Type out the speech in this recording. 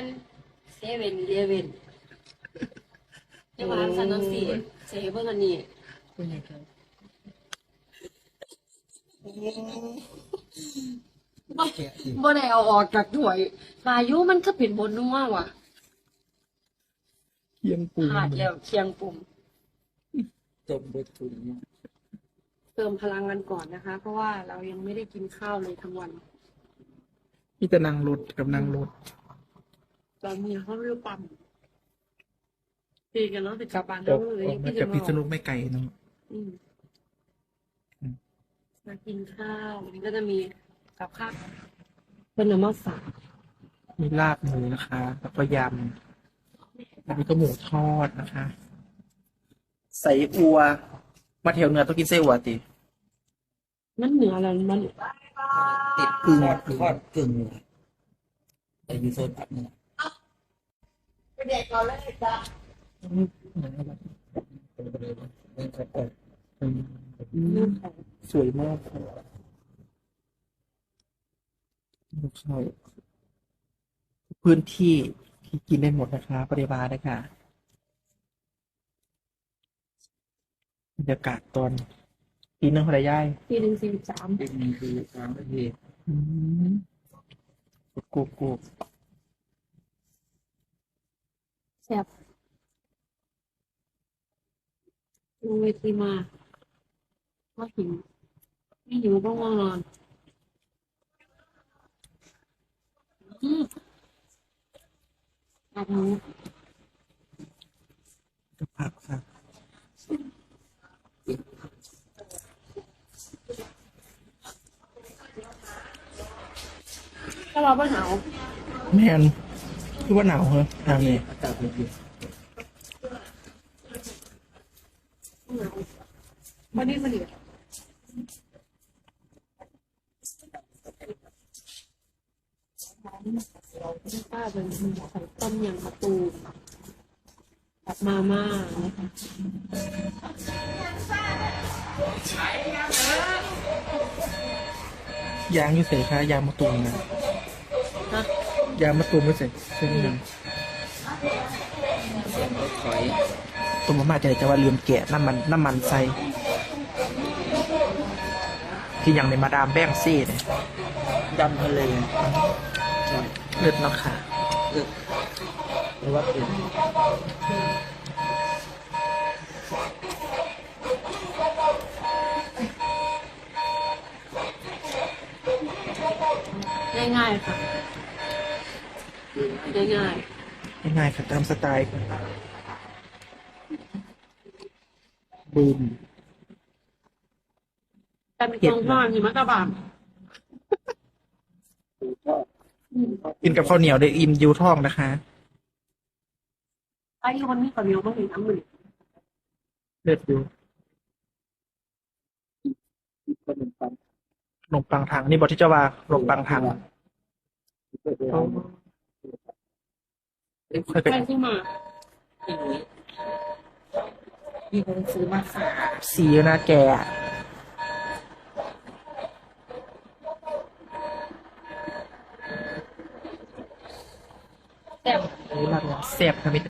นเซเว่นเดเว่นจะมาสันนสีเซเบิ่งอันนี้เป็นไงครับบ่บ่ได้เอาออกจากถ้วยปลายุมันก็เป็นบนนัวว่ะเคียงปูขาดแล้วเคียงปุ่มจมบดถุงเติมพลังกันก่อนนะคะ เพราะว่าเรายังไม่ได้กินข้าวเลยทั้งวัน มีแต่นางรถกับนางรถ ตอนนี้เขาเรียกปั๊มตีกันเนาะติดกลับบ้านตแล้วกเลยออกมาจากพิษณุไม่ไกลเนาะอืมอืมมากินข้าววันนี้ก็จะมีกับข้าวเป็นน้ำมันสามีลาบหมูนะคะ แล้วก็ยำอันนี้ก็หมูทอดนะคะ ใส่อัว มาแถวเหนือต้องกินไส้อัวติมันเหนือแล้วมันติดกึ่งทอดกึ่งเหนือแต่อยู่โซนอั บเนี่ยอืมสวยมากใช่พื้นที่ที่กินได้หมดนะคะ ปริบาลนะคะบรรยากาศตอนปีหนึ่งพอได้ย่ายปีหนึ่งสี่สิบสามเป็นมีคือทางประเทศอืมกูกู แซ่บลงเวทีมาก็หิวไม่หิวก็ง่วงนอนอืมอับหมูกับผักค่ะถ้าเราไม่หนาว แมน คือว่าหนาวเหรอทางนี้อากาศเย็นหนาววันนี้มันเดือดป้าเป็นใส่ต้มยำมะตูมกับมาม่านะคะยางอยู่เสค่ะยางมะตูมนะฮะ ยางมะตูมไม่เสร็จเส้นหนึ่งเสียงรถถอยตัวมาม่าจะจะว่าลืมแกะน้ำมันน้ำมันใส่ที่อย่างในมาดามแบ้งซี่เนี่ยดำทะเลเลือดเนาะค่ะเลือกหรือว่าเป็นง่ายๆค่ะ ง่ายง่ายๆค่ะตามสไตล์บูมๆแต่เป็นตรงข้างหิมะตะบานกินกับข้าวเหนียวได้อิ่มยูท้องนะคะ ไอ้คนนี้กับเมียวก็มีทั้งหมดเลือดอยู่ขนมปังขนมปังทางนี่บอกที่เจ้าว่าขนมปังทางค่อยไป ใครที่มาพี่นุ้ยมีคนซื้อมาสามสีนะแกอะแต่ นี่ลาดแซ่บค่ะมิ